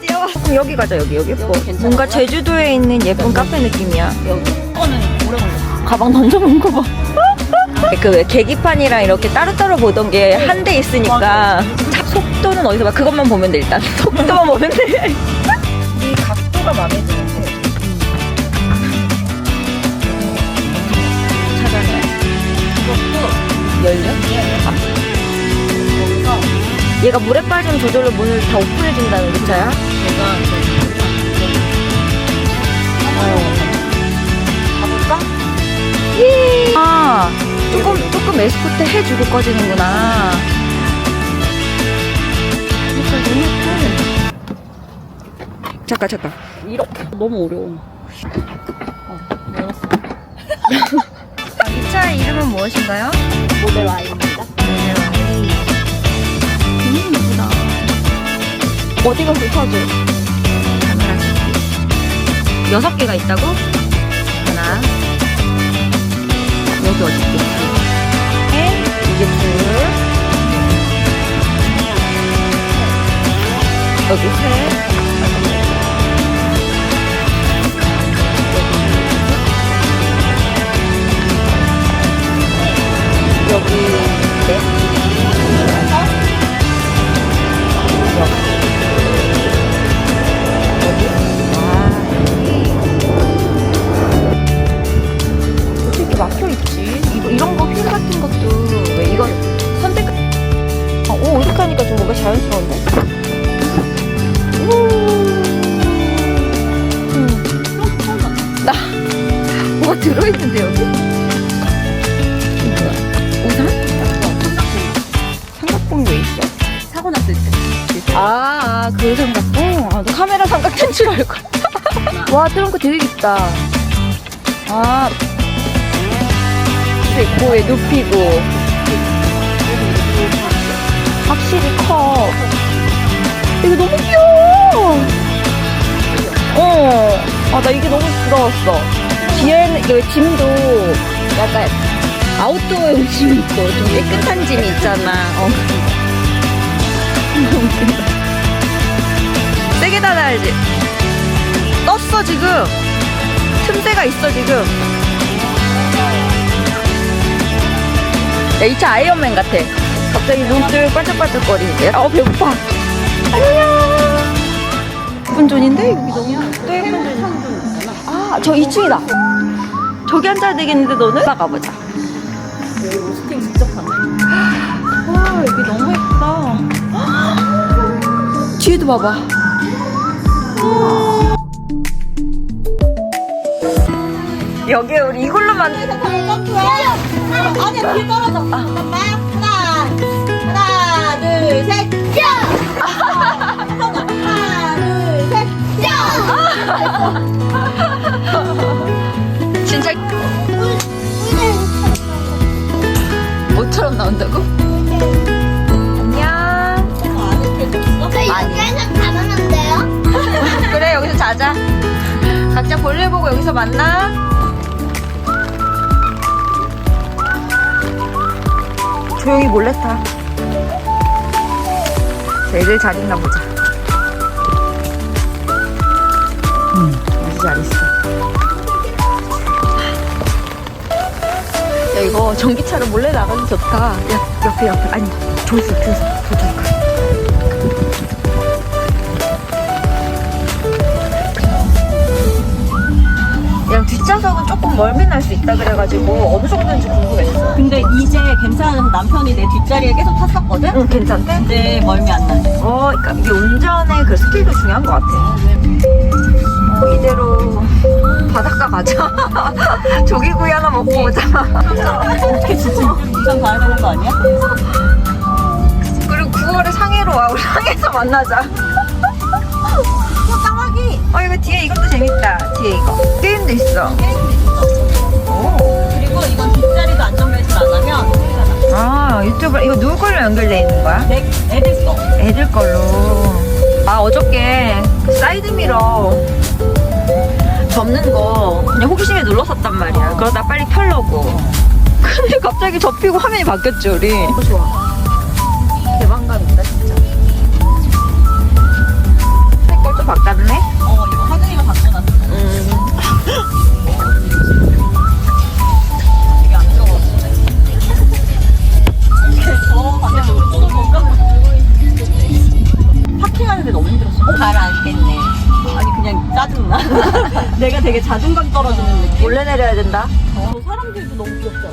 드디어 왔어. 여기 가자 여기 여기 예뻐. 여기 괜찮아 뭔가 보여? 제주도에 있는 예쁜 카페 느낌이야. 여기 이거는 오래 걸려 가방 던져놓은 거 봐. 그 왜 계기판이랑 이렇게 따로따로 보던 게 한 대 있으니까 차 속도는 어디서 봐 그것만 보면 돼 일단 속도만 보면 돼. 이 각도가 마음에 드는 얘가 물에 빠지면 저절로 문을 다 오픈해준다는 그 차야? 제가 가볼까? 예. 아, 조금, 조금 에스코트 해주고 꺼지는구나. 잠깐, 잠깐. 이렇게 너무 어려워 어, 열었어 아, 이 차의 이름은 무엇인가요? 모델 Y 어디 가서 사줘? 여섯 개가 있다고? 하나. 여기 어디 있겠지? 에? 이게 둘. 여기 셋. 뭔가 자연스러운데? 우. 음. 나 뭐가 들어있는데 여기? 뭐야? 우산? 삼각봉이 왜 있어? 사고 났을 때 아, 그 삼각봉? 아, 너 카메라 삼각대인 줄 알고. 와, 트렁크 되게 깊다. 아, 고에 눕히고. 확실히 커. 이거 너무 귀여워. 어. 아, 나 이게 너무 부러웠어. 뒤에는, 이게 짐도 약간 아웃도어 짐이 있고, 좀 깨끗한 짐이 있잖아. 어. 세게 닫아야지. 떴어, 지금. 틈새가 있어, 지금. 야, 이 차 아이언맨 같아. 갑자기 눈들 반짝반짝거리는데. 어, 배고파. 안녕. 예쁜 존인데? 여기 너무 또 예쁜 존. 아, 저 2층이다. 저기 앉아야 되겠는데, 너는? 나가보자. 로스팅 직접 하네 와, 여기 너무 예쁘다. 뒤에도 봐봐. 여기 우리 이걸로 만든 아니야 뒤에 떨어져 잠깐만 나온다고? 안녕. 여기에서 가면 안 돼요? 그래 여기서 자자. 각자 볼일 보고 여기서 만나. 조용히 몰래 타. 애들 잘 있나 보자. 응, 아주 잘 있어. 이거 전기차로 몰래 나가기 좋다. 야 옆에 옆에 아니 조수 조수 조수. 그냥 뒷좌석은 조금 멀미 날 수 있다 그래가지고 어느 정도인지 궁금했어. 근데 이제 괜찮아서 남편이 내 뒷자리에 계속 탔었거든? 응, 괜찮대? 근데 멀미 안 나네 어, 그러니까 이게 운전의 그 스킬도 중요한 것 같아. 어, 이대로 바닷가 가자. 조기구이 하나 먹고 오자. 어떻게 진짜 부산 가야 되는 거 아니야? 그리고 9월에 상해로 와. 우리 상해에서 만나자. 어 까마귀 어, 이거 뒤에 이것도 재밌다. 뒤에 이거. 게임도 있어. 오. 그리고 이건 뒷자리도 안전벨트를 안 하면 아, 유튜브, 이거 누구 걸로 연결돼 있는 거야? 내 애들 거 애들 걸로. 아, 어저께 그 사이드미러 접는 거 그냥 호기심에 눌렀었단 말이야. 그러다 빨리 켜려고. 근데 갑자기 접히고 화면이 바뀌었지, 우리. 좋아. 내가 되게 자존감 떨어지는 느낌 몰래 내려야 된다. 어, 사람들도 너무 귀엽다.